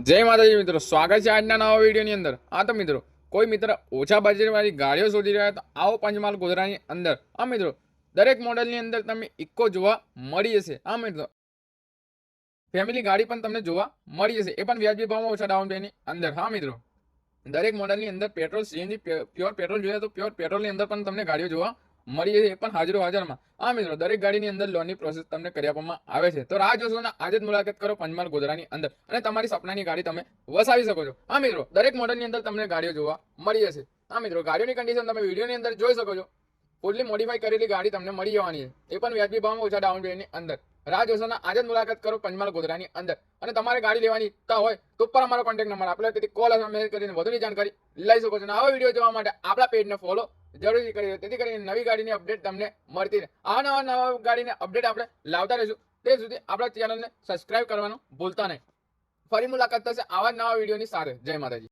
જય માતાજી મિત્રો, સ્વાગત છે આજના નવા વિડીયોની અંદર. આ તો મિત્રો, કોઈ મિત્ર ઓછા બજેટવાળી ગાડીઓ શોધી રહ્યા તો આવો પંચમહાલ ગોધરાની અંદર. આ મિત્રો, દરેક મોડેલની અંદર તમને ઇકો જોવા મળી જશે. આ મિત્રો ફેમિલી ગાડી પણ તમને જોવા મળી જશે. એ પણ વ્યાજબી ભાવમાં ઓછા ડાઉન પેની અંદર. હા મિત્રો, દરેક મોડેલની અંદર પેટ્રોલ સીએનજી પ્યોર પેટ્રોલ જોઈએ તો પ્યોર પેટ્રોલની અંદર પણ તમને ગાડીઓ જોવા મળી જશે પણ હાજરો હાજરમાં. આ મિત્રો, દરેક ગાડીની અંદર લોનની પ્રોસેસ તમને કરી આપવામાં આવે છે. તો રાહ જોશો આજે જ મુલાકાત કરો પંચમહાલ ગોધરાની અંદર અને તમારી સપનાની ગાડી તમે વસાવી શકો છો. આ મિત્રો, દરેક મોડલની અંદર તમને ગાડીઓ જોવા મળી જશે આ મિત્રો, ગાડીઓની કન્ડિશન તમે વિડીયોની અંદર જોઈ શકો છો. ફૂલ્લી મોડિફાઈ કરેલી ગાડી તમને મળી જવાની છે. એ પણ વ્યાજબી ભાવમાં ઓછા ડાઉન પેમેન્ટની અંદર. રાહ જોશોના આજે જ મુલાકાત કરો પંચમહાલ ગોધરાની અંદર. અને તમારે ગાડી લેવાની ઈચ્છા હોય તો ઉપર અમારો કોન્ટેક્ટ નંબર આપેલો તેથી કોલ અથવા મેસેજ કરીને વધુની જાણકારી લઈ શકો છો. અને આવા વીડિયો જોવા માટે આપણા પેજને ફોલો જરૂરથી કરી રહ્યું તેથી કરીને નવી ગાડીની અપડેટ તમને મળતી રહે. આ નવા નવા ગાડીને અપડેટ આપણે લાવતા રહીશું. તે સુધી આપણા ચેનલને સબસ્ક્રાઇબ કરવાનું ભૂલતા નહીં. ફરી મુલાકાત થશે આવા નવા વિડીયોની સાથે. જય માતાજી.